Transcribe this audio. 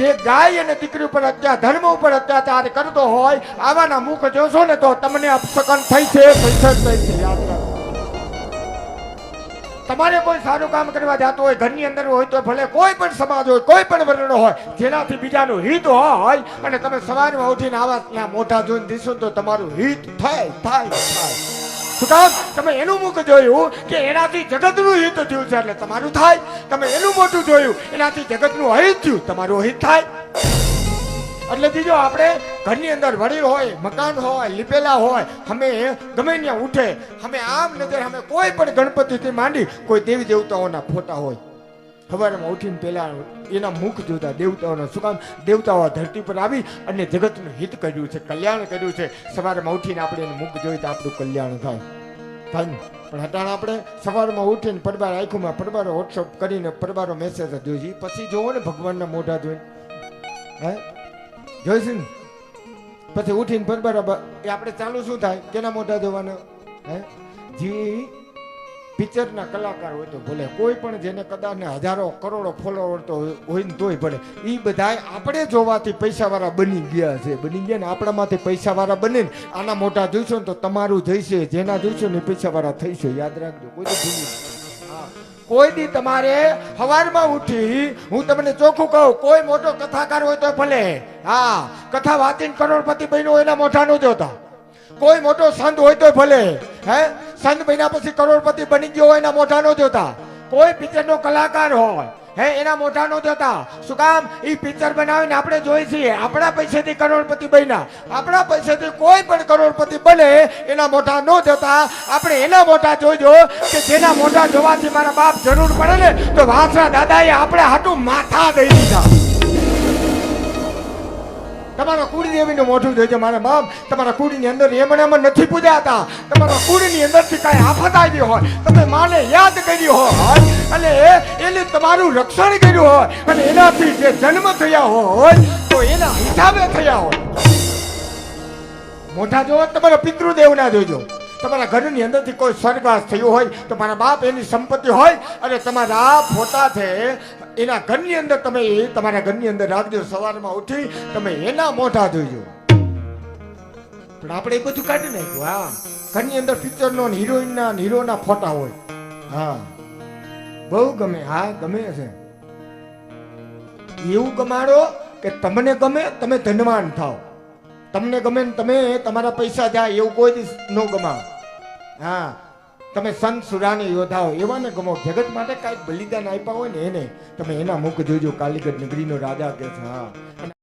જે ગાય અને દીકરી ઉપર અત્યાચાર ધર્મ ઉપર અત્યાચાર કરતો હોય, આવાના મુખ જોશો ને તો તમને અપસકન થઈ છે તમારે કોઈ સારું કામ કરવા જતું હોય, ઘરની અંદર હોય તો ભલે કોઈ પણ સમાજ હોય, કોઈ પણ વર્ણ હોય, જેનાથી બીજાનું હિત હોય, અને તમે સવારમાં ઉઠીને આવા ત્યાં મોઢા જોઈને દીશો તો તમારું હિત થાય થાય થાય. શું તમે એનું મુખ જોયું કે એનાથી જગતનું હિત થયું છે એટલે તમારું થાય. તમે એનું મોટું જોયું, એનાથી જગતનું અહિત થયું, તમારું અહિત થાય. એટલે બીજો આપણે ઘરની અંદર વડીલ હોય, મકાન હોય, લીપેલા હોય, અમે ગમે ત્યાં ઉઠે, અમે આમ નજર, અમે કોઈ પણ ગણપતિથી માંડી કોઈ દેવી દેવતાઓના ફોટા હોય. સવારમાં ઉઠીને પહેલા એના મુખ જોતા દેવતાઓના શું દેવતાઓ ધરતી પર આવી અને જગતનું હિત કર્યું છે, કલ્યાણ કર્યું છે. સવારમાં ઉઠીને આપણે એનું મુખ જોઈએ તો આપણું કલ્યાણ થાય. થાય પણ હટાણ આપણે સવારમાં ઉઠીને પરબાર આંખોમાં પડબારો વોટ્સઅપ કરીને પડબારો મેસેજ જ જોઈએ. પછી જોવો ને ભગવાનના મોઢા જોઈને. હે? જોઈશું ને? પછી ઉઠીને પડબારો એ આપણે ચાલુ શું થાય? કેના મોઢા જોવાના? હે? જે પિક્ચરના કલાકાર હોય તો ભલે, કોઈ પણ જેને કદાચ હજારો, કરોડો ફોલોવર તો હોય ને તોય ભલે. એ બધાય આપણે જોવાથી પૈસાવાળા બની ગયા છે. બની ગયા ને આપણામાંથી પૈસાવાળા બને ને આના મોટા જોઈશો ને તો તમારું જઈશે, જેના જોઈશો ને પૈસાવાળા થઈશે. યાદ રાખજો, કોઈ. હા. કોઈ દી તમારે હવારમાં ઉઠી, હું તમને ચોખ્ખું કહું, કોઈ મોટો કથાકાર હોય તો ભલે. હા. કથા વાંચીને કરોડપતિ બન્યો એના મોઢા ન જોતા. કોઈ મોટો સંત હોય તો ભલે. હે? સંત બન્યા પછી કરોડપતિ બની ગયો હોય એના મોઢા નો જોતા. કોઈ પિક્ચરનો કલાકાર હોય, હે, એના મોઢા નો જોતા. શું કામ? એ પિક્ચર બનાવીને આપણે જોઈ છીએ. આપણા પૈસેથી કરોડપતિ બન્યા. આપણા પૈસેથી કોઈ પણ કરોડપતિ બને, એના મોઢા ન જોતા. આપણે એના મોઢા જોઈજો કે જેના મોઢા જોવાથી મારા બાપ જરૂર પડે ને, તો વાસરા દાદાએ આપણે હાટું માથા દઈ દીધા. તમારા કુળદેવીનું મોઢું જોઈજો મારા બાપ, તમારા કુળની અંદર એમણામાં નથી પૂજાતા તમારા કુળની અંદરથી કાંઈ આફત આવી હોય, તમે માને યાદ કરી હોય. અને એને તમારું રક્ષણ કર્યું હોય. અને એનાથી જે જન્મ થયા હોય, તો એના હિસાબે થયા હોય. મોઢા જોવો તમારા તમારા પિતૃદેવના જોજો. તમારા ઘરની અંદરથી કોઈ સ્વર્ગવાસ થયો હોય, તો મારા બાપ એની સંપત્તિ હોય, અને તમારા ફોટા છે, એના ઘરની અંદર તમે તમારા ઘરની અંદર રાખજો, સવારમાં ઉઠી તમે એના મોઢા જોઈજો પણ આપણે એ બધું કાઢી નાખ્યું, હા. ઘરની અંદર પિક્ચરનો હિરોઈનના હીરોના ફોટા હોય. હા. બહુ ગમે, હા, ગમે છે. એવું ગમાડો કે તમને ગમે, તમે ધનવાન થાવ તમને ગમે ને તમે, તમારા પૈસા જાય એવું કોઈ દિવસ ન ગમાવો. હા, તમે સંત, સુરાને યોદ્ધાઓ, એવાને ગમો. જગત માટે કાંઈક બલિદાન આપ્યા હોય ને એને, તમે એના મુખ જોજો, કાલીગઢ નગરીનો રાજા કે હા.